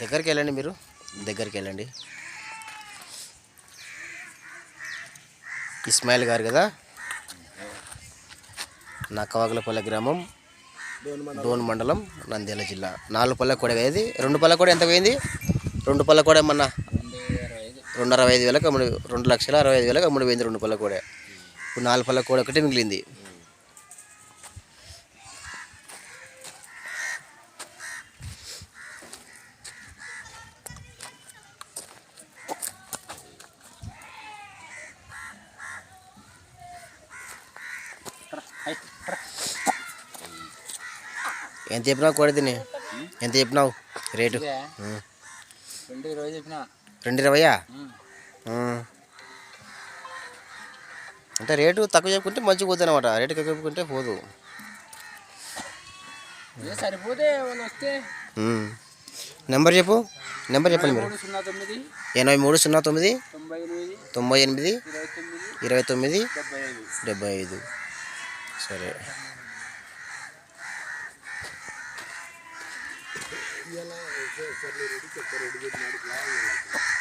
దగ్గరికి వెళ్ళండి మీరు. దగ్గరికి వెళ్ళండి ఇస్మాయిల్ గారు కదా? నక్కవాగులపల్లె గ్రామం డోన్ మండలం నంద్యాల జిల్లా. నాలుగు పళ్ళ కూడా ఇది? రెండు పళ్ళ కూడా ఎంత పోయింది? రెండు పళ్ళ కూడా ఏమన్నా? రెండు అరవై ఐదు వేలకు అమ్ముడు రెండు లక్షల అరవై ఐదు వేలకు అమ్ముడు పోయింది రెండు పళ్ళ కూడా ఇప్పుడు నాలుగు పళ్ళ కూడా ఒకటి మిగిలింది. ఎంత చెప్పినావు కోడి తిని? ఎంత చెప్పినావు? రేటు. రెండు ఇరవై చెప్పిన. రెండు ఇరవయా. అంటే రేటు తక్కువ చెప్పుకుంటే మంచిగా పోతుంది అనమాట రేటు ఎక్కువ చెప్పుకుంటే పోదు. సరిపోతే వస్తే. నెంబర్ చెప్పు. నెంబర్ చెప్పండి మీరు. ఎనభై మూడు సున్నా తొమ్మిది. తొంభై ఎనిమిది. ఇరవై తొమ్మిది. ఇరవై తొమ్మిది డెబ్బై ఐదు డెబ్బై ఐదు సరే ఇలా